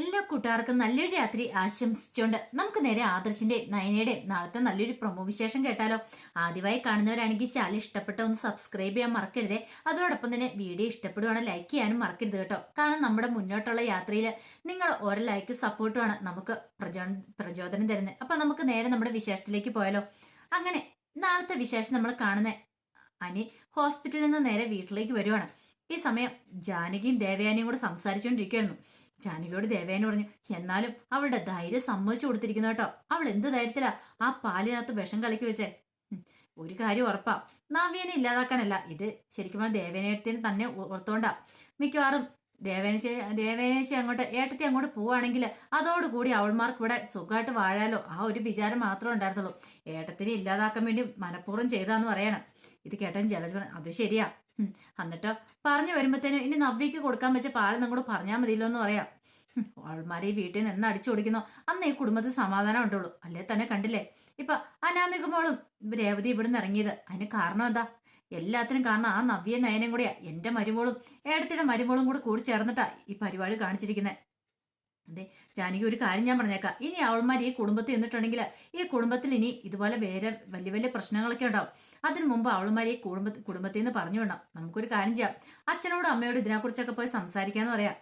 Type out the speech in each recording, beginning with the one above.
എല്ലാ കൂട്ടുകാർക്കും നല്ലൊരു രാത്രി ആശംസിച്ചുകൊണ്ട് നമുക്ക് നേരെ ആദർശിന്റെയും നയനയുടെയും നാളത്തെ നല്ലൊരു പ്രൊമോ വിശേഷം കേട്ടാലോ. ആദ്യമായി കാണുന്നവരാണെങ്കിൽ ചാനൽ ഇഷ്ടപ്പെട്ട ഒന്ന് സബ്സ്ക്രൈബ് ചെയ്യാൻ മറക്കരുതേ. അതോടൊപ്പം തന്നെ വീഡിയോ ഇഷ്ടപ്പെടുവാണെങ്കിൽ ലൈക്ക് ചെയ്യാനും മറക്കരുത് കേട്ടോ. കാരണം നമ്മുടെ മുന്നോട്ടുള്ള യാത്രയിൽ നിങ്ങൾ ഓരോ ലൈക്ക് സപ്പോർട്ടുമാണ് നമുക്ക് പ്രചോ പ്രചോദനം തരുന്നത്. അപ്പൊ നമുക്ക് നേരെ നമ്മുടെ വിശേഷത്തിലേക്ക് പോയാലോ. അങ്ങനെ നാളത്തെ വിശേഷം നമ്മൾ കാണുന്ന അനി ഹോസ്പിറ്റലിൽ നിന്ന് നേരെ വീട്ടിലേക്ക് വരുവാണ്. ഈ സമയം ജാനകിയും ദേവയാനിയും കൂടെ സംസാരിച്ചുകൊണ്ടിരിക്കുകയായിരുന്നു ജാനകിയോട് ദേവേന പറഞ്ഞു എന്നാലും അവളുടെ ധൈര്യം സമ്മതിച്ചു കൊടുത്തിരിക്കുന്നു കേട്ടോ. അവൾ എന്ത് ധൈര്യത്തിലാ ആ പാലിനകത്ത് വിഷം കലക്കി വെച്ചേ? ഒരു കാര്യം ഉറപ്പാ. നവ്യനെ ഇല്ലാതാക്കാനല്ല. ഇത് ശരിക്കും പറഞ്ഞാൽ ദേവേനേട്ടത്തിന് തന്നെ ഓർത്തോണ്ടാ. മിക്കവാറും ദേവേനച്ച ദേവേനേച്ചി അങ്ങോട്ട് ഏട്ടത്തി അങ്ങോട്ട് പോവാണെങ്കിൽ അതോടുകൂടി അവൾമാർക്ക് ഇവിടെ സുഖമായിട്ട് വാഴാലോ. ആ ഒരു വിചാരം മാത്രമേ ഉണ്ടായിരുന്നുള്ളൂ. ഏട്ടത്തിനെ ഇല്ലാതാക്കാൻ വേണ്ടി മനഃപൂർവം ചെയ്താന്ന് പറയണം. ഇത് കേട്ടാൻ ജലജ അത് ശരിയാ. എന്നിട്ടോ പറഞ്ഞു വരുമ്പോഴത്തേനും ഇനി നവ്യക്ക് കൊടുക്കാൻ വെച്ച പാലം കൂടെ പറഞ്ഞാൽ മതിയല്ലോ എന്ന് പറയാം. ഉം, അവൾമാരെ ഈ വീട്ടിൽ നിന്ന് എന്ന് അടിച്ചു കൊടുക്കുന്നോ? അന്ന് ഈ കുടുംബത്തിൽ സമാധാനം ഉണ്ടുള്ളൂ. അല്ലേ തന്നെ കണ്ടില്ലേ? ഇപ്പൊ അനാമികമോളും രേവതി ഇവിടുന്ന് ഇറങ്ങിയത്. അതിന് കാരണം എന്താ? എല്ലാത്തിനും കാരണം ആ നവ്യ നയനം കൂടിയാ. എന്റെ മരുമോളും ഏടത്തിയുടെ മരുമോളും കൂടെ കൂടി ചേർന്നിട്ടാ ഈ പരിപാടി കാണിച്ചിരിക്കുന്നത് അതെ ജാനകി ഒരു കാര്യം ഞാൻ പറഞ്ഞേക്കാം. ഇനി അവൾമാർ ഈ കുടുംബത്തിൽ നിന്നിട്ടുണ്ടെങ്കിൽ ഈ കുടുംബത്തിൽ ഇനി ഇതുപോലെ വേറെ വലിയ വലിയ പ്രശ്നങ്ങളൊക്കെ ഉണ്ടാവും. അതിനു മുമ്പ് അവളുമാർ ഈ കുടുംബ കുടുംബത്തിൽ നിന്ന് പറഞ്ഞു വിടണം. നമുക്കൊരു കാര്യം ചെയ്യാം. അച്ഛനോടും അമ്മയോടും ഇതിനെക്കുറിച്ചൊക്കെ പോയി സംസാരിക്കാന്ന് പറയാം.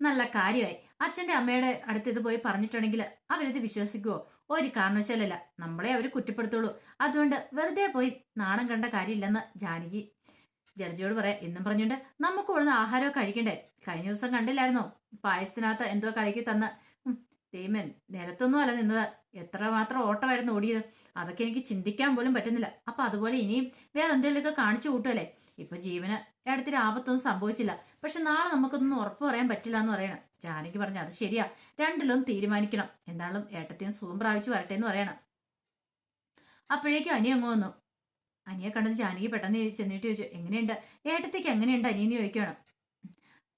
നല്ല കാര്യമായി. അച്ഛന്റെ അമ്മയുടെ അടുത്ത് ഇത് പോയി പറഞ്ഞിട്ടുണ്ടെങ്കിൽ അവരിത് വിശ്വസിക്കുവോ? ഒരു കാരണവശാലല്ല. നമ്മളെ അവർ കുറ്റപ്പെടുത്തുള്ളൂ. അതുകൊണ്ട് വെറുതെ പോയി നാണം കണ്ട കാര്യമില്ലെന്ന് ജാനകി ജലജയോട് പറയാം എന്നും പറഞ്ഞുകൊണ്ട് നമുക്ക് ഇവിടുന്ന് ആഹാരമൊക്കെ കഴിക്കണ്ടേ? കഴിഞ്ഞ ദിവസം കണ്ടില്ലായിരുന്നോ? പായസത്തിനകത്ത് എന്തോ കലക്കി തന്ന. തേമൻ നിലത്തൊന്നും അല്ല നിന്നത്. എത്ര മാത്രം ഓട്ടമായിരുന്നു ഓടിയത്. അതൊക്കെ എനിക്ക് ചിന്തിക്കാൻ പോലും പറ്റുന്നില്ല. അപ്പൊ അതുപോലെ ഇനിയും വേറെ എന്തെങ്കിലുമൊക്കെ കാണിച്ചു കൂട്ടുമല്ലേ ഇപ്പൊ ജീവന് ഇടത്തിൽ ആപത്തൊന്നും സംഭവിച്ചില്ല. പക്ഷെ നാളെ നമുക്കൊന്നും ഉറപ്പ് പറയാൻ പറ്റില്ല എന്ന് പറയണം. ജാനകി പറഞ്ഞു അത് ശരിയാ. രണ്ടിലും തീരുമാനിക്കണം. എന്തായാലും ഏട്ടത്തിന് സുഖം പ്രാപിച്ചു വരട്ടെ എന്ന് പറയണം. അപ്പോഴേക്കും അനി വന്നു. അനിയെ കണ്ടത് ജാനകി പെട്ടെന്ന് ചെന്നിട്ട് ചോദിച്ചു എങ്ങനെയുണ്ട്? ഏട്ടത്തേക്ക് എങ്ങനെയുണ്ട് അനിയെന്ന് ചോദിക്കണം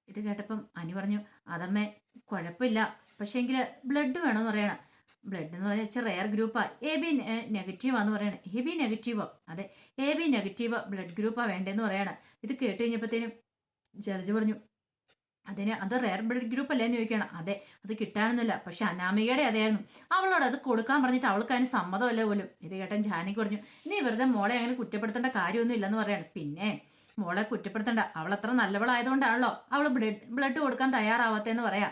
ഇത് കേട്ടപ്പം അനി പറഞ്ഞു അതമ്മേ കുഴപ്പമില്ല. പക്ഷേങ്കിൽ ബ്ലഡ് വേണമെന്ന് പറയണം. ബ്ലഡ് എന്ന് പറഞ്ഞാൽ വെച്ചാൽ റെയർ ഗ്രൂപ്പാ. എ ബി നെഗറ്റീവാന്ന് പറയണം. എ ബി നെഗറ്റീവോ? അതെ എ ബി നെഗറ്റീവ് ബ്ലഡ് ഗ്രൂപ്പാ വേണ്ടതെന്ന് പറയണം. ഇത് കേട്ട് കഴിഞ്ഞപ്പോഴത്തേനും ജലജ് പറഞ്ഞു അതിന് അത് റെയർ ബ്ലഡ് ഗ്രൂപ്പ് അല്ലേ എന്ന് ചോദിക്കണം അതെ അത് കിട്ടാനൊന്നുമില്ല. പക്ഷെ അനാമികയുടെ അതായിരുന്നു അവളോട് അത് കൊടുക്കാൻ പറഞ്ഞിട്ട് അവൾക്ക് അതിന് സമ്മതമല്ല പോലും. ഇത് കേട്ടൻ ജാനകി പറഞ്ഞു നീ വെറുതെ മോളെ അങ്ങനെ കുറ്റപ്പെടുത്തേണ്ട കാര്യമൊന്നും ഇല്ലെന്ന് പറയാണ്. പിന്നെ മോളെ കുറ്റപ്പെടുത്തണ്ട. അവൾ അത്ര നല്ലവളായതുകൊണ്ടാണല്ലോ അവൾ ബ്ലഡ് ബ്ലഡ് കൊടുക്കാൻ തയ്യാറാവാത്തേന്ന് പറയാ.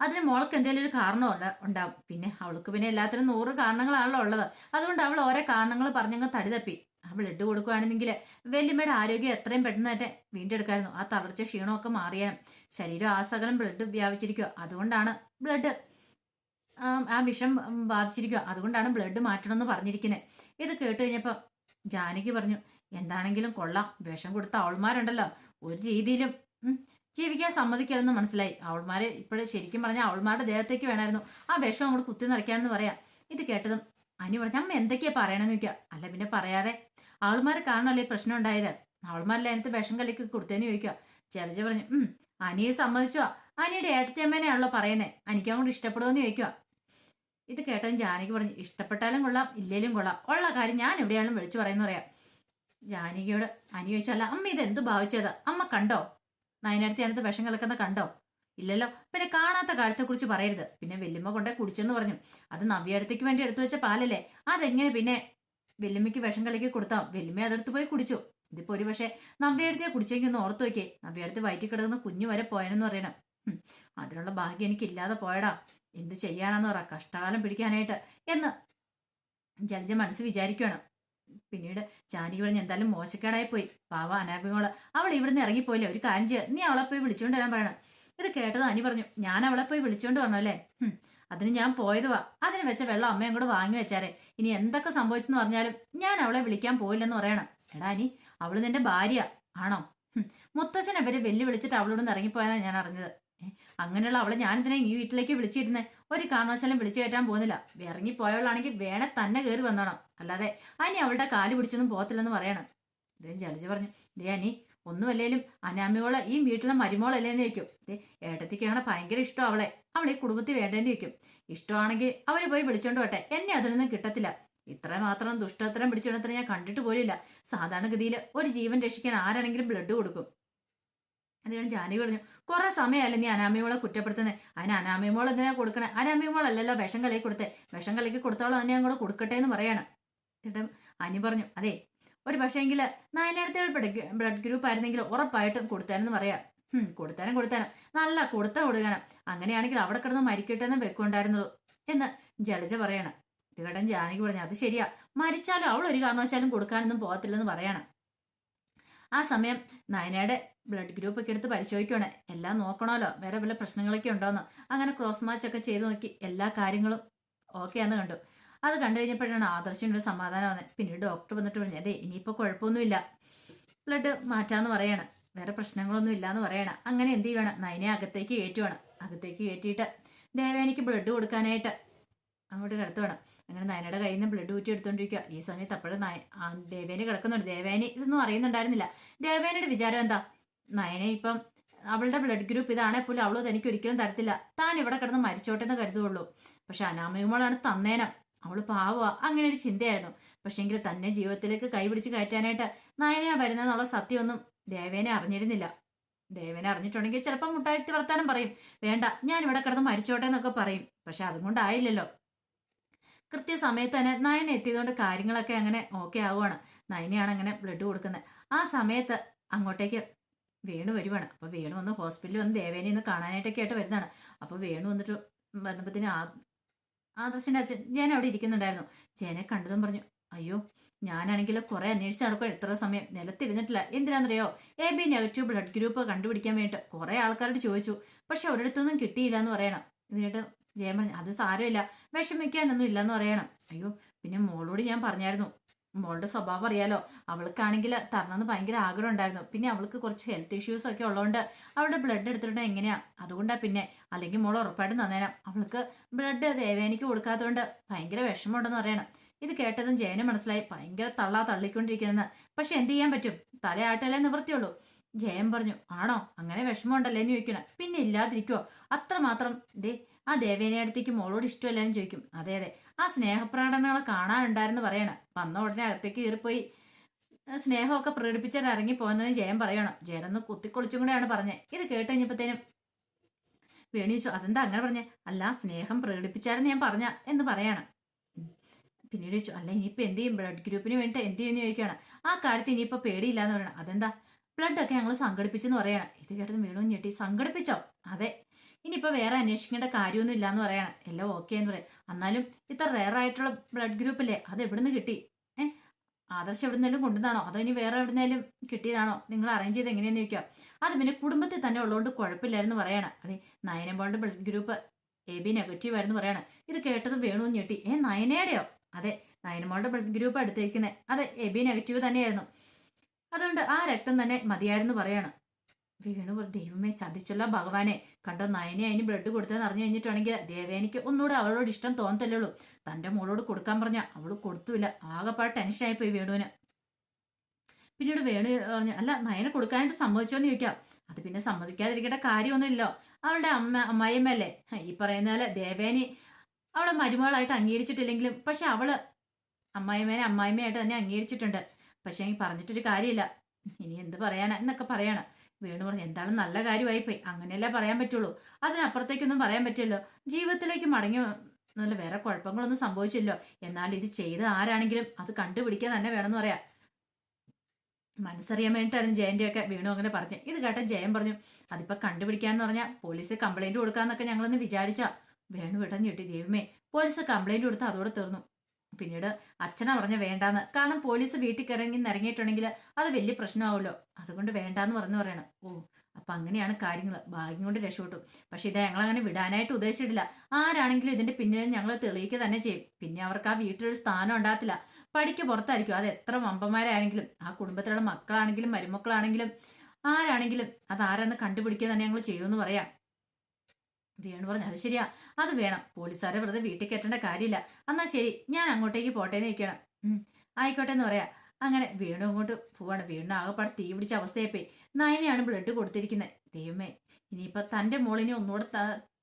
അതിന് മോൾക്ക് എന്തെങ്കിലും ഒരു കാരണം ഉണ്ട്- ഉണ്ടാവും. പിന്നെ അവൾക്ക് പിന്നെ എല്ലാത്തിനും നൂറ് കാരണങ്ങളാണല്ലോ ഉള്ളത്. അതുകൊണ്ട് അവൾ ഓരോ കാരണങ്ങൾ പറഞ്ഞങ്ങ് തടി ആ ബ്ലഡ് കൊടുക്കുകയാണെങ്കിൽ വെല്ലുമ്മയുടെ ആരോഗ്യം എത്രയും പെട്ടെന്ന് തന്നെ വീണ്ടെടുക്കായിരുന്നു. ആ തളർച്ച ക്ഷീണമൊക്കെ മാറിയാലും ശരീരം ആ സകലം ബ്ലഡ് വ്യാപിച്ചിരിക്കുക അതുകൊണ്ടാണ് ബ്ലഡ് ആ വിഷം ബാധിച്ചിരിക്കുക അതുകൊണ്ടാണ് ബ്ലഡ് മാറ്റണമെന്ന് പറഞ്ഞിരിക്കുന്നത് ഇത് കേട്ട് കഴിഞ്ഞപ്പോൾ ജാനകി പറഞ്ഞു എന്താണെങ്കിലും കൊള്ളാം. വിഷം കൊടുത്ത അവൾമാരുണ്ടല്ലോ. ഒരു രീതിയിലും ജീവിക്കാൻ സമ്മതിക്കില്ലെന്ന് മനസ്സിലായി. അവൾമാരെ ഇപ്പോഴും ശരിക്കും പറഞ്ഞാൽ അവൾമാരുടെ ദേഹത്തേക്ക് വേണമായിരുന്നു ആ വിഷം അങ്ങോട്ട് കുത്തി നിറയ്ക്കാമെന്ന് പറയാം. ഇത് കേട്ടതും അനി പറഞ്ഞു അമ്മ എന്തൊക്കെയാ പറയണമെന്ന് ചോദിക്കുക അല്ല പിന്നെ പറയാതെ അവൾമാരെ കാണണമല്ലേ പ്രശ്നം ഉണ്ടായത്? അവൾമാരല്ലേ അതിനകത്ത് വിഷം കലക്കി കൊടുത്തേന്ന് ചോദിക്കുക ജലജ പറഞ്ഞു ഉം അനിയെ സമ്മതിച്ചോ? അനിയുടെ ഏട്ടത്തിയമ്മേനെയാണല്ലോ പറയുന്നത് അനിക്ക് അങ്ങോട്ട് ഇഷ്ടപ്പെടുമെന്ന് ചോദിക്കുക ഇത് കേട്ടതും ജാനകി പറഞ്ഞു ഇഷ്ടപ്പെട്ടാലും കൊള്ളാം ഇല്ലേലും കൊള്ളാം. ഉള്ള കാര്യം ഞാൻ എവിടെയാണെങ്കിലും വിളിച്ചു പറയുന്ന പറയാം. ജാനകിയോട് അനി ചോദിച്ചല്ല അമ്മ ഇത് എന്ത് ഭാവിച്ചത്? അമ്മ കണ്ടോ? നയനടുത്ത് അതിനകത്ത് വിഷം കലക്കുന്ന കണ്ടോ? ഇല്ലല്ലോ. പിന്നെ കാണാത്ത കാര്യത്തെക്കുറിച്ച് പറയരുത്. പിന്നെ വെല്ലുമ്മ കൊണ്ടേ കുടിച്ചെന്ന് പറഞ്ഞു. അത് നവ്യടുത്തേക്ക് വേണ്ടി എടുത്തു വെച്ച പാലല്ലേ? അതെങ്ങനെ പിന്നെ വെല്ലുമ്മയ്ക്ക് വിഷം കലക്കി കൊടുത്താ വെല്ലുമ്മ അതെടുത്ത് പോയി കുടിച്ചു. ഇതിപ്പോ ഒരു പക്ഷേ നവ്യടുത്തേ കുടിച്ചേക്ക് ഒന്ന് ഓർത്ത് നോക്കിയേ. നവ്യടുത്ത് വയറ്റി കിടക്കുന്ന കുഞ്ഞു വരെ പോയെന്ന് പറയണം. അതിനുള്ള ഭാഗ്യം എനിക്ക് ഇല്ലാതെ പോയടാ. എന്ത് ചെയ്യാനാന്ന് പറ കഷ്ടകാലം പിടിക്കാനായിട്ട് എന്ന് ജലജ മനസ്സ് വിചാരിക്കുകയാണ് പിന്നീട് ജാനകി പറഞ്ഞ് എന്തായാലും മോശക്കേടായി പോയി. പാവ അനാപികോൾ അവൾ ഇവിടുന്ന് ഇറങ്ങിപ്പോയില്ലേ? ഒരു കാര്യം നീ അവളെ പോയി വിളിച്ചുകൊണ്ട് വരാൻ പറയണം. ഇത് കേട്ടത് അനി പറഞ്ഞു. ഞാൻ അവളെ പോയി വിളിച്ചുകൊണ്ട് വരണം അല്ലേ? അതിന് ഞാൻ പോയതുവാ. അതിന് വെച്ച വെള്ളം അമ്മയും കൂടെ വാങ്ങി വെച്ചാരെ. ഇനി എന്തൊക്കെ സംഭവിച്ചെന്ന് പറഞ്ഞാലും ഞാൻ അവളെ വിളിക്കാൻ പോയില്ലെന്ന് പറയണം. എടാ ഇനി അവൾ നിന്റെ ഭാര്യ ആണോ? മുത്തച്ഛനെ വെല്ലു വിളിച്ചിട്ട് അവളോട് നിന്ന് ഇറങ്ങിപ്പോയെന്നാണ് ഞാൻ അറിഞ്ഞത്. അങ്ങനെയുള്ള അവളെ ഞാൻ ഇതിനെ ഈ വീട്ടിലേക്ക് വിളിച്ചിരുന്നെ? ഒരു കാരണവശാലും വിളിച്ചു കയറ്റാൻ പോകുന്നില്ല. ഇറങ്ങിപ്പോയവളാണെങ്കിൽ വേണേ തന്നെ കയറി വന്നോണം. അല്ലാതെ അനി അവളുടെ കാൽ പിടിച്ചൊന്നും പോകത്തില്ലെന്ന് പറയണം. ഇദ്ദേഹം ജലജ പറഞ്ഞു ദേ അനി ഒന്നുമല്ലേലും അനാമിയോളെ ഈ വീട്ടിലെ മരുമോളല്ലേന്ന് ചോദിക്കും. ഏട്ടത്തിക്കാണ് ഭയങ്കര ഇഷ്ടം അവളെ. അവളെ ഈ കുടുംബത്തിൽ വേണ്ടേന്ന് വെക്കും ഇഷ്ടമാണെങ്കിൽ അവർ പോയി വിളിച്ചോണ്ട് പോട്ടെ. എന്നെ അതിൽ നിന്നും കിട്ടത്തില്ല. ഇത്ര മാത്രം ദുഷ്ടത്തരം പിടിച്ചോണ്ടത്ര ഞാൻ കണ്ടിട്ട് പോലില്ല സാധാരണഗതിയിൽ ഒരു ജീവൻ രക്ഷിക്കാൻ ആരാണെങ്കിലും ബ്ലഡ് കൊടുക്കും. അത് ജാനകി പറഞ്ഞു കുറെ സമയമല്ലേ നീ അനാമിമോളെ കുറ്റപ്പെടുത്തുന്നത് അതിന് അനാമിമോൾ എന്തിനാ കൊടുക്കണേ? അനാമിമോളല്ലല്ലോ വിഷം കലക്കി കൊടുത്തേ. വിഷം കലക്കി കൊടുത്തോളം ഞാൻ കൂടെ കൊടുക്കട്ടെ എന്ന് പറയാണ്. എന്നിട്ട് അനി പറഞ്ഞു അതെ ഒരു പക്ഷേങ്കിൽ നയനടുത്ത ബ്ലഡ് ഗ്രൂപ്പ് ആയിരുന്നെങ്കിൽ ഉറപ്പായിട്ടും കൊടുത്തേനെന്ന് പറയാം. കൊടുത്താനും കൊടുത്താനും. നല്ല കൊടുത്ത കൊടുക്കണം. അങ്ങനെയാണെങ്കിൽ അവിടെ കിടന്ന് മരിക്കട്ടെ എന്ന് വെക്കുണ്ടായിരുന്നുള്ളൂ എന്ന് ജലജ പറയാണ്. ഇതുകടൻ ജാനകി പറഞ്ഞു അത് ശരിയാ. മരിച്ചാലും അവൾ ഒരു കാരണവശാലും കൊടുക്കാനൊന്നും പോകത്തില്ലെന്ന് പറയണം. ആ സമയം നയനയുടെ ബ്ലഡ് ഗ്രൂപ്പ് ഒക്കെ എടുത്ത് പരിശോധിക്കുകയാണ് എല്ലാം നോക്കണമല്ലോ. വേറെ വല്ല പ്രശ്നങ്ങളൊക്കെ ഉണ്ടോന്ന്. അങ്ങനെ ക്രോസ് മാച്ച് ഒക്കെ ചെയ്ത് നോക്കി എല്ലാ കാര്യങ്ങളും ഓക്കെ ആണെന്ന് കണ്ടു. അത് കണ്ടു കഴിഞ്ഞപ്പോഴാണ് ആദർശിനൊരു സമാധാനം വന്നത്. പിന്നീട് ഡോക്ടർ വന്നിട്ട് പറഞ്ഞു അതെ ഇനിയിപ്പോൾ കുഴപ്പമൊന്നുമില്ല. ബ്ലഡ് മാറ്റാന്ന് പറയാണ്. വേറെ പ്രശ്നങ്ങളൊന്നും ഇല്ലാന്ന് പറയണം. അങ്ങനെ എന്ത് ചെയ്യണം? നയനെ അകത്തേക്ക് കയറ്റുവാണ്. അകത്തേക്ക് കയറ്റിയിട്ട് ദേവേനിക്ക് ബ്ലഡ് കൊടുക്കാനായിട്ട് അങ്ങോട്ട് കിടത്തുവാണ്. അങ്ങനെ നയനയുടെ കയ്യിൽ നിന്ന് ബ്ലഡ് ഊറ്റി എടുത്തോണ്ടിരിക്കുക ഈ സമയത്ത് അപ്പോഴും നയ ദേവേനി കിടക്കുന്നുണ്ട്. ദേവേനി ഇതൊന്നും അറിയുന്നുണ്ടായിരുന്നില്ല. ദേവേനിയുടെ വിചാരം എന്താ? നയനെ ഇപ്പം അവളുടെ ബ്ലഡ് ഗ്രൂപ്പ് ഇതാണെ പോലും അവൾ തനിക്ക് ഒരിക്കലും തരത്തില്ല. താൻ ഇവിടെ കിടന്ന് മരിച്ചോട്ടെ എന്ന് കരുതുള്ളൂ പക്ഷെ അനാമയുമ്പോഴാണ് തന്നേനം. അവൾ പാവുക അങ്ങനെ ഒരു ചിന്തയായിരുന്നു. പക്ഷെങ്കിൽ തന്നെ ജീവിതത്തിലേക്ക് കൈപിടിച്ച് കയറ്റാനായിട്ട് നയന വരുന്നെന്നുള്ള സത്യമൊന്നും ദേവേനെ അറിഞ്ഞിരുന്നില്ല. ദേവനെ അറിഞ്ഞിട്ടുണ്ടെങ്കിൽ ചിലപ്പോൾ മുട്ടായത്തി വർത്താനം പറയും. വേണ്ട ഞാൻ ഇവിടെ കിടന്ന് മരിച്ചോട്ടെ എന്നൊക്കെ പറയും. പക്ഷെ അതും കൊണ്ടായില്ലല്ലോ കൃത്യസമയത്ത് തന്നെ നയന എത്തിയതുകൊണ്ട് കാര്യങ്ങളൊക്കെ അങ്ങനെ ഓക്കെ ആവുകയാണ് നയനയാണ് അങ്ങനെ ബ്ലഡ് കൊടുക്കുന്നത്. ആ സമയത്ത് അങ്ങോട്ടേക്ക് വേണു വരുവാണ്. അപ്പോൾ വേണു വന്ന് ഹോസ്പിറ്റലിൽ വന്ന് ദേവേനെ ഒന്ന് കാണാനായിട്ടൊക്കെ ആയിട്ട് വരുന്നതാണ്. അപ്പോൾ വേണു വന്നിട്ട് വന്നപ്പോഴത്തേന് ആ ആദർശന്റെ അച്ഛൻ ഞാൻ അവിടെ ഇരിക്കുന്നുണ്ടായിരുന്നു. ജയനെ കണ്ടതും പറഞ്ഞു അയ്യോ ഞാനാണെങ്കിൽ കുറെ അന്വേഷിച്ച് നടക്കും എത്ര സമയം? നിലത്തിരുന്നിട്ടില്ല. എന്തിനാണെന്നറിയോ A B negative blood group കണ്ടുപിടിക്കാൻ വേണ്ടിയിട്ട് കുറെ ആൾക്കാരോട് ചോദിച്ചു. പക്ഷെ ഒരിടത്തൊന്നും കിട്ടിയില്ല എന്ന് പറയണം എന്നിട്ട് ജയമൻ അത് സാരമില്ല. വിഷമിക്കാനൊന്നും ഇല്ലെന്ന് പറയണം. അയ്യോ പിന്നെ മോളോട് ഞാൻ പറഞ്ഞായിരുന്നു. മോളുടെ സ്വഭാവം അറിയാലോ. അവൾക്കാണെങ്കിൽ തരണമെന്ന് ഭയങ്കര ആഗ്രഹം ഉണ്ടായിരുന്നു. പിന്നെ അവൾക്ക് കുറച്ച് ഹെൽത്ത് ഇഷ്യൂസ് ഒക്കെ ഉള്ളതുകൊണ്ട് അവളുടെ ബ്ലഡ് എടുത്തിട്ട് എങ്ങനെയാ? അതുകൊണ്ടാ പിന്നെ. അല്ലെങ്കിൽ മോൾ ഉറപ്പായിട്ടും തന്നേരം അവൾക്ക് ബ്ലഡ് ദേവേനിക്ക് കൊടുക്കാത്തതുകൊണ്ട് ഭയങ്കര വിഷമമുണ്ടെന്ന് പറയണം. ഇത് കേട്ടതും ജയന് മനസ്സിലായി ഭയങ്കര തള്ളാ തള്ളിക്കൊണ്ടിരിക്കുന്നെന്ന്. പക്ഷെ എന്ത് ചെയ്യാൻ പറ്റും? തലയാട്ടല്ലേ നിവൃത്തിയുള്ളൂ. ജയൻ പറഞ്ഞു ആണോ? അങ്ങനെ വിഷമമുണ്ടല്ലേ? എന്ന് ചോദിക്കണേ. പിന്നെ ഇല്ലാതിരിക്കുവോ? അത്രമാത്രം ദേ ആ ദേവേനെ അടുത്തേക്ക് മോളോട് ഇഷ്ടമല്ലെന്ന് ചോദിക്കും. അതെ അതെ. ആ സ്നേഹപ്രകടനങ്ങളെ കാണാനുണ്ടായിരുന്നു പറയണം. വന്ന ഉടനെ അകത്തേക്ക് കയറിപ്പോയി ആ സ്നേഹമൊക്കെ പ്രകടിപ്പിച്ചിട്ട് ഇറങ്ങി പോകുന്നതിന് ജയൻ പറയണം. ജയനൊന്ന് കുത്തിക്കൊളിച്ചും കൂടെയാണ് പറഞ്ഞത് ഇത് കേട്ട് കഴിഞ്ഞപ്പോഴത്തേനും വേണീച്ചു അതെന്താ അങ്ങനെ പറഞ്ഞേ? അല്ല സ്നേഹം പ്രകടിപ്പിച്ചായിരുന്നു ഞാൻ പറഞ്ഞ എന്ന് പറയണം. പിന്നീട് ചോദിച്ചു അല്ല ഇനിയിപ്പോ എന്ത് ചെയ്യും? ബ്ലഡ് ഗ്രൂപ്പിന് വേണ്ടി എന്ത് ചെയ്യുമെന്ന് ചോദിക്കുകയാണ്. ആ കാര്യത്തിൽ ഇനിയിപ്പോ പേടിയില്ലാന്ന് പറയണം. അതെന്താ? ബ്ലഡ് ഒക്കെ ഞങ്ങൾ സംഘടിപ്പിച്ചെന്ന് പറയണം. ഇത് കേട്ടത് വീണു ഞെട്ടി. സംഘടിപ്പിച്ചോ? അതെ. ഇനിയിപ്പോ വേറെ അന്വേഷിക്കേണ്ട കാര്യമൊന്നും ഇല്ലാന്ന് പറയണം. എല്ലാം ഓക്കെ എന്ന് പറയാം. എന്നാലും ഇത്ര റെയർ ആയിട്ടുള്ള ബ്ലഡ് ഗ്രൂപ്പ് അല്ലേ അത് എവിടുന്ന് കിട്ടി? ഏഹ് ആദർശം എവിടുന്നേലും കൊണ്ടുവന്നാണോ? അതോ ഇനി വേറെ എവിടുന്നേലും കിട്ടിയതാണോ? നിങ്ങൾ അറേഞ്ച് ചെയ്ത് എങ്ങനെയാന്ന് ചോദിക്കുക. അത് പിന്നെ കുടുംബത്തിൽ തന്നെ ഉള്ളതുകൊണ്ട് കുഴപ്പമില്ലായിരുന്നു പറയണം. അതെ നയനമ്പോളുടെ blood group A B negative ആയിരുന്നു പറയണം. ഇത് കേട്ടത് വേണു ഞെട്ടി. ഏ നയനയുടെയോ? അതെ നയനമോളുടെ ബ്ലഡ് ഗ്രൂപ്പ് എടുത്തേക്കുന്നത് അതെ എ ബി നെഗറ്റീവ് തന്നെയായിരുന്നു. അതുകൊണ്ട് ആ രക്തം തന്നെ മതിയായിരുന്നു പറയാണ്. വീണു ദൈവമേ ചതിച്ചല്ലോ ഭഗവാനെ. കണ്ടോ നയനെ അതിന് ബ്ലഡ് കൊടുത്തതെന്ന് അറിഞ്ഞു കഴിഞ്ഞിട്ടാണെങ്കിൽ ദേവേനിക്ക് ഒന്നുകൂടെ അവളോട് ഇഷ്ടം തോന്നത്തല്ലുള്ളൂ തന്റെ മോളോട് കൊടുക്കാൻ പറഞ്ഞ അവൾ കൊടുത്തൂല ആകെപ്പാട് ടെൻഷനായി പോയി വേണുവിന്. പിന്നീട് വേണു പറഞ്ഞു അല്ല നയനെ കൊടുക്കാനായിട്ട് സമ്മതിച്ചോന്ന് ചോദിക്കാം. അത് പിന്നെ സമ്മതിക്കാതിരിക്കേണ്ട കാര്യമൊന്നുമില്ലോ. അവളുടെ അമ്മ അമ്മായിയമ്മല്ലേ ഈ പറയുന്ന പോലെ ദേവേനി അവളെ മരുമകളായിട്ട് അംഗീകരിച്ചിട്ടില്ലെങ്കിലും പക്ഷെ അവൾ അമ്മായിമേനെ അമ്മായിമ്മയായിട്ട് തന്നെ അംഗീകരിച്ചിട്ടുണ്ട്. പക്ഷെ എനിക്ക് പറഞ്ഞിട്ടൊരു കാര്യമില്ല. ഇനി എന്ത് പറയാനാ എന്നൊക്കെ പറയാണ്. വേണു പറഞ്ഞു എന്തായാലും നല്ല കാര്യമായി പോയി. അങ്ങനെയല്ലേ പറയാൻ പറ്റുള്ളൂ. അതിനപ്പുറത്തേക്കൊന്നും പറയാൻ പറ്റില്ലല്ലോ. ജീവിതത്തിലേക്ക് മടങ്ങി നല്ല വേറെ കുഴപ്പങ്ങളൊന്നും സംഭവിച്ചില്ലോ എന്നാൽ ഇത് ചെയ്ത ആരാണെങ്കിലും അത് കണ്ടുപിടിക്കാൻ തന്നെ വേണമെന്ന് പറയാം. മനസ്സറിയാൻ വേണ്ടിയിട്ടായിരുന്നു ജയന്റെ ഒക്കെ വീണു അങ്ങനെ പറഞ്ഞു. ഇത് കേട്ട ജയൻ പറഞ്ഞു അതിപ്പോ കണ്ടുപിടിക്കാന്ന് പറഞ്ഞാൽ പോലീസ് കംപ്ലൈന്റ് കൊടുക്കാന്നൊക്കെ ഞങ്ങളൊന്ന് വിചാരിച്ചാ. വേണു വിടാൻ ഞെട്ടി ദൈവമേ പോലീസ് കംപ്ലൈന്റ് കൊടുത്ത് അതോടെ തീർന്നു. പിന്നീട് അച്ഛനാ പറഞ്ഞ വേണ്ടാന്ന്. കാരണം പോലീസ് വീട്ടിൽ കിറങ്ങി ഇറങ്ങിയിട്ടുണ്ടെങ്കിൽ അത് വലിയ പ്രശ്നമാവുമല്ലോ. അതുകൊണ്ട് വേണ്ടാന്ന് പറഞ്ഞു പറയണം. ഓ അപ്പൊ അങ്ങനെയാണ് കാര്യങ്ങൾ ഭാഗ്യം കൊണ്ട് രക്ഷപ്പെട്ടു. പക്ഷെ ഇത് ഞങ്ങളങ്ങനെ വിടാനായിട്ട് ഉദ്ദേശിച്ചിട്ടില്ല. ആരാണെങ്കിലും ഇതിന്റെ പിന്നിൽ ഞങ്ങൾ തെളിയിക്കുക തന്നെ ചെയ്യും. പിന്നെ അവർക്ക് ആ വീട്ടിലൊരു സ്ഥാനം ഉണ്ടാകത്തില്ല. പഠിക്ക് പുറത്തായിരിക്കും. അത് എത്ര വമ്പന്മാരാണെങ്കിലും ആ കുടുംബത്തിലുള്ള മക്കളാണെങ്കിലും മരുമക്കളാണെങ്കിലും ആരാണെങ്കിലും അത് ആരാന്ന് കണ്ടുപിടിക്കുക തന്നെ ഞങ്ങൾ ചെയ്യുമെന്ന് പറയാം. വേണു പറഞ്ഞു. അത് ശരിയാ. അത് വേണം. പോലീസുകാരെ വെറുതെ വീട്ടിൽ കയറ്റേണ്ട കാര്യമില്ല. എന്നാ ശരി. ഞാൻ അങ്ങോട്ടേക്ക് പോട്ടേന്ന് നിൽക്കണം ആയിക്കോട്ടെ എന്ന് പറയാ. അങ്ങനെ വീണു അങ്ങോട്ട് പോവാണ്. വീണു ആകെപ്പാട് തീ പിടിച്ച അവസ്ഥയായിപ്പോയി. നയനെയാണ് ബ്ലഡ് കൊടുത്തിരിക്കുന്നത് ദൈവമേ ഇനിയിപ്പൊ തന്റെ മോളിനെ ഒന്നുകൂടെ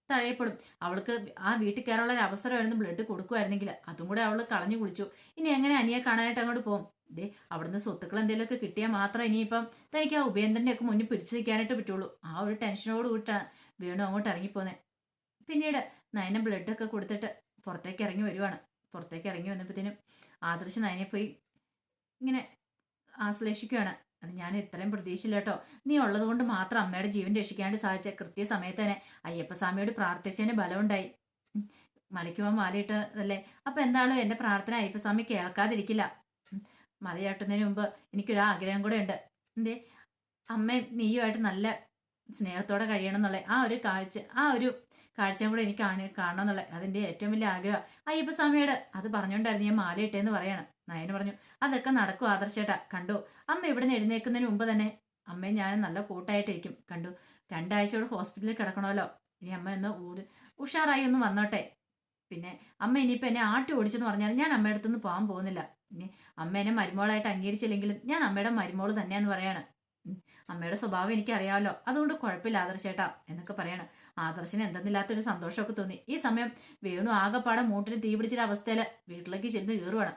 തഴയപ്പെടും. അവൾക്ക് ആ വീട്ടിൽ കയറാനുള്ള ഒരു അവസരമായിരുന്നു ബ്ലഡ് കൊടുക്കുമായിരുന്നെങ്കിൽ അതും കൂടെ അവൾ കളഞ്ഞു കുളിച്ചു. ഇനി എങ്ങനെ അനിയെ കാണാനായിട്ട് അങ്ങോട്ട് പോകും ദേ അവിടുന്ന് സ്വത്തുക്കൾ എന്തെങ്കിലുമൊക്കെ കിട്ടിയാൽ മാത്രം ഇനിയിപ്പം തനിക്ക് ആ ഉപേന്ദ്രന്റെ ഒക്കെ മുന്നിൽ പിടിച്ചു നിൽക്കാനായിട്ട് പറ്റുള്ളൂ. ആ ഒരു ടെൻഷനോട് കൂട്ടാണ് വേണു അങ്ങോട്ട് ഇറങ്ങിപ്പോന്നെ പിന്നീട് നയന ബ്ലഡൊക്കെ കൊടുത്തിട്ട് പുറത്തേക്ക് ഇറങ്ങി വരുവാണ്. പുറത്തേക്ക് ഇറങ്ങി വന്നപ്പോഴത്തേനും ആദർശ് നയനെ പോയി ഇങ്ങനെ ആശ്ലേഷിക്കുകയാണ് അത് ഞാൻ ഇത്രയും പ്രതീക്ഷയില്ല കേട്ടോ. നീ ഉള്ളത് കൊണ്ട് മാത്രം അമ്മയുടെ ജീവൻ രക്ഷിക്കാണ്ട് സാധിച്ച കൃത്യസമയത്ത് തന്നെ അയ്യപ്പസ്വാമിയോട് പ്രാർത്ഥിച്ചതിന് ബലമുണ്ടായി. മലയ്ക്കുമ്പോൾ മാലയിട്ടതല്ലേ? അപ്പൊ എന്താണോ എന്റെ പ്രാർത്ഥന? അയ്യപ്പസ്വാമി കേൾക്കാതിരിക്കില്ല. മലയാട്ടുന്നതിന് മുമ്പ് എനിക്കൊരു ആഗ്രഹം കൂടെ ഉണ്ട്. എന്തേ? അമ്മയും നീയുമായിട്ട് നല്ല സ്നേഹത്തോടെ കഴിയണം എന്നുള്ള ആ ഒരു കാഴ്ച ആ ഒരു കാഴ്ചയും കൂടെ എനിക്ക് കാണി കാണണം എന്നുള്ള അതിന്റെ ഏറ്റവും വലിയ ആഗ്രഹം. അയ്യപ്പസ്വാമിയോട് അത് പറഞ്ഞുകൊണ്ടായിരുന്നു ഞാൻ മാല ഇട്ടേന്ന് പറയണം. നയന് പറഞ്ഞു അതൊക്കെ നടക്കും ആദർശേട്ടാ കണ്ടു അമ്മ ഇവിടെ നിന്ന് എഴുന്നേൽക്കുന്നതിന് മുമ്പ് തന്നെ അമ്മയും ഞാൻ നല്ല കൂട്ടായിട്ടിരിക്കും. കണ്ടു രണ്ടാഴ്ച കൂടെ ഹോസ്പിറ്റലിൽ കിടക്കണമല്ലോ. ഇനി അമ്മ ഒന്ന് ഊര് ഉഷാറായി ഒന്ന് വന്നോട്ടെ. പിന്നെ അമ്മ ഇനിയിപ്പോൾ എന്നെ ആട്ടി ഓടിച്ചെന്ന് പറഞ്ഞാൽ ഞാൻ അമ്മയുടെ അടുത്തൊന്നും പോകാൻ പോകുന്നില്ല. ഇനി അമ്മ എന്നെ മരുമോളായിട്ട് അംഗീകരിച്ചില്ലെങ്കിലും ഞാൻ അമ്മയുടെ മരുമോൾ തന്നെയാന്ന് പറയാണ്. അമ്മയുടെ സ്വഭാവം എനിക്കറിയാമല്ലോ. അതുകൊണ്ട് കുഴപ്പമില്ല ആദർശ് ചേട്ടാ എന്നൊക്കെ പറയാണ്. ആദർശന് എന്തെന്നില്ലാത്തൊരു സന്തോഷമൊക്കെ തോന്നി. ഈ സമയം വേണു ആകെപ്പാടെ മൂട്ടിന് തീ പിടിച്ചൊരു അവസ്ഥയിൽ വീട്ടിലേക്ക് ചെന്ന് കയറുവാണ്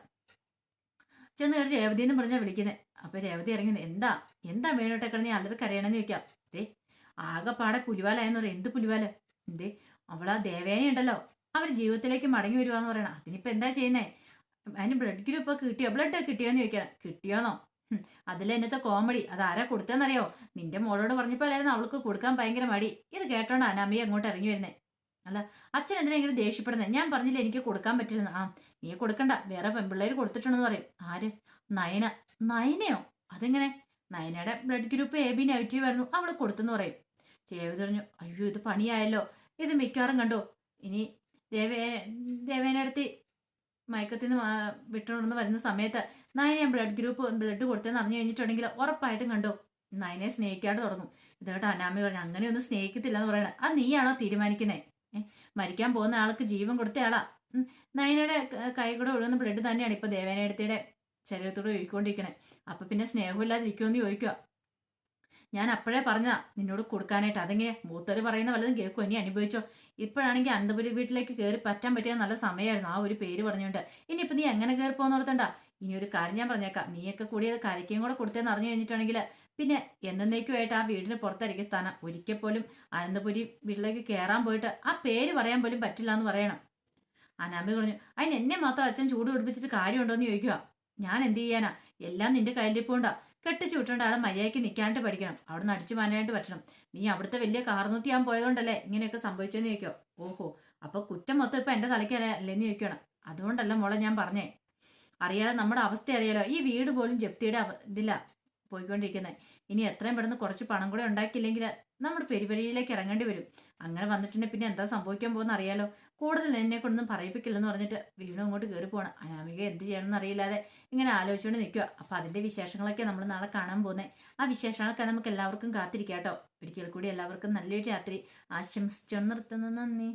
ചെന്ന് കയറി രേവതി എന്ന് പറഞ്ഞാൽ വിളിക്കുന്നത് അപ്പൊ രേവതി ഇറങ്ങി എന്താ? എന്താ വേണോട്ടെ നീ അല്ലറ കരയണമെന്ന് ചോദിക്കാം. ദേ ആകെപ്പാടെ പുലിവാലായെന്ന് പറയാം. എന്ത് പുലിവാൽ? എന്തേ അവളാ ദേവേനയുണ്ടല്ലോ അവർ ജീവിതത്തിലേക്ക് മടങ്ങി വരുവാന്ന് പറയണം. അതിനിപ്പോ എന്താ ചെയ്യുന്നേ? അതിന് ബ്ലഡ് ഗ്രൂപ്പ് കിട്ടിയോ? ബ്ലഡ് കിട്ടിയോന്ന് ചോദിക്കണം. കിട്ടിയോന്നോ? ഹും, അതിലെ എന്നത്തെ കോമഡി അത് ആരാ കൊടുത്തെന്നറിയോ നിന്റെ മോളോട് പറഞ്ഞപ്പോഴായിരുന്നു അവൾക്ക് കൊടുക്കാൻ ഭയങ്കര മടി. ഇത് കേട്ടോണ്ട് അനാമിയ അങ്ങോട്ട് ഇറങ്ങി വരുന്നേ. അല്ല അച്ഛൻ എന്തിനെങ്കിലും ദേഷ്യപ്പെടുന്നത് ഞാൻ പറഞ്ഞില്ല എനിക്ക് കൊടുക്കാൻ പറ്റില്ലെന്ന്. ആ നീ കൊടുക്കണ്ട. വേറെ പെൺപിള്ളേര് കൊടുത്തിട്ടുണ്ടെന്ന് പറയും. ആര്? നയന. നയനയോ? അതെങ്ങനെ? നയനയുടെ blood group A B negative ആയിരുന്നു. അവൾ കൊടുത്തെന്ന് പറയും. രേവതി പറഞ്ഞു അയ്യോ ഇത് പണിയായല്ലോ. ഇത് മിക്കവാറും കണ്ടോ? ഇനി ദേവേ ദേവേനടുത്ത് മയക്കത്തിൽ നിന്ന് വിട്ടുകൊണ്ടെന്ന് വരുന്ന സമയത്ത് നയന ബ്ലഡ് ഗ്രൂപ്പ് ബ്ലഡ് കൊടുത്തെന്ന് അറിഞ്ഞു കഴിഞ്ഞിട്ടുണ്ടെങ്കിൽ ഉറപ്പായിട്ടും കണ്ടോ? നയനെ സ്നേഹിക്കാണ്ട് തുടങ്ങും. ഇതോട്ട് അനാമി പറഞ്ഞു അങ്ങനെയൊന്നും സ്നേഹിക്കത്തില്ല എന്ന് പറയണത് അത് നീയാണോ തീരുമാനിക്കുന്നേ? മരിക്കാൻ പോകുന്ന ആൾക്ക് ജീവൻ കൊടുത്ത ആളാ. ഉം. നയനയുടെ കൈ കൂടെ ഒഴുകുന്ന ബ്ലഡ് തന്നെയാണ് ഇപ്പൊ ദേവേനടുത്തിയുടെ ശരീരത്തോട് ഒഴുകിക്കൊണ്ടിരിക്കണേ. അപ്പൊ പിന്നെ സ്നേഹമില്ലാതെ ഇരിക്കുമെന്ന് ചോദിക്കുക ഞാൻ അപ്പോഴേ പറഞ്ഞ നിന്നോട് കൊടുക്കാനായിട്ട്. അതെങ്ങനെ? മൂത്തര് പറയുന്ന വല്ലതും കേൾക്കും ഇനി അനുഭവിച്ചോ? ഇപ്പോഴാണെങ്കിൽ അനന്തപുരി വീട്ടിലേക്ക് കയറി പറ്റാൻ പറ്റിയ നല്ല സമയമായിരുന്നു ആ ഒരു പേര് പറഞ്ഞുകൊണ്ട്. ഇനിയിപ്പോൾ നീ എങ്ങനെ കയറി പോകുന്നോർത്തണ്ട ഇനി ഒരു കാര്യം ഞാൻ പറഞ്ഞേക്കാം. നീയൊക്കെ കൂടി അത് കരയ്ക്കും കൂടെ കൊടുത്തേന്ന് അറിഞ്ഞു കഴിഞ്ഞിട്ടുണ്ടെങ്കിൽ പിന്നെ എന്നേക്കുമായിട്ട് ആ വീടിന് പുറത്തായിരിക്കും സ്ഥാനം. ഒരിക്കൽ പോലും അനന്തപുരി വീട്ടിലേക്ക് കയറാൻ പോയിട്ട് ആ പേര് പറയാൻ പോലും പറ്റില്ല എന്ന് പറയണം. അനാമി പറഞ്ഞു അതിന് എന്നെ മാത്രം അച്ഛൻ ചൂട് പിടിപ്പിച്ചിട്ട് കാര്യമുണ്ടോ എന്ന് ചോദിക്കുക ഞാൻ എന്ത് ചെയ്യാനാ? എല്ലാം നിന്റെ കയ്യിലിപ്പോണ്ടാ കെട്ടിച്ചു വിട്ടുകൊണ്ട് ആളെ മര്യാദയ്ക്ക് നിൽക്കാണ്ട് പഠിക്കണം. അവിടെ നിന്ന് അടിച്ചു മാനായിട്ട് പറ്റണം. നീ അവിടുത്തെ വലിയ കാർന്നൂത്തിയാൻ പോയതുകൊണ്ടല്ലേ ഇങ്ങനെയൊക്കെ സംഭവിച്ചെന്ന് ചോദിക്കോ ഓഹോ അപ്പൊ കുറ്റം മൊത്തം ഇപ്പൊ എന്റെ തലയ്ക്കല്ലേ അല്ലേന്ന് ചോദിക്കണം അതുകൊണ്ടല്ല മോളെ ഞാൻ പറഞ്ഞേ. അറിയാലോ നമ്മുടെ അവസ്ഥ അറിയാലോ. ഈ വീട് പോലും ജപ്തിയുടെ ഇതില്ല പോയിക്കൊണ്ടിരിക്കുന്നത് ഇനി എത്രയും പെട്ടെന്ന് കുറച്ച് പണം കൂടെ ഉണ്ടാക്കിയില്ലെങ്കിൽ നമ്മുടെ പെരുപരിയിലേക്ക് ഇറങ്ങേണ്ടി വരും. അങ്ങനെ വന്നിട്ടുണ്ടെങ്കിൽ പിന്നെ എന്താ സംഭവിക്കാൻ പോകുന്ന അറിയാലോ. കൂടുതൽ എന്നെ കൊണ്ടൊന്നും പറയിപ്പിക്കില്ലെന്ന് പറഞ്ഞിട്ട് വീണ്ടും അങ്ങോട്ട് കയറി പോകണം അനാമിക എന്ത് ചെയ്യണമെന്ന് അറിയില്ലാതെ ഇങ്ങനെ ആലോചിച്ചുകൊണ്ട് നിൽക്കുക അപ്പൊ അതിന്റെ വിശേഷങ്ങളൊക്കെ നമ്മൾ നാളെ കാണാൻ പോകുന്നത് ആ വിശേഷങ്ങളൊക്കെ നമുക്ക് എല്ലാവർക്കും കാത്തിരിക്കാം കേട്ടോ. ഒരിക്കൽ കൂടി എല്ലാവർക്കും നല്ലൊരു രാത്രി. ആശംസിച്ചു നിർത്തുന്നു. നന്ദി.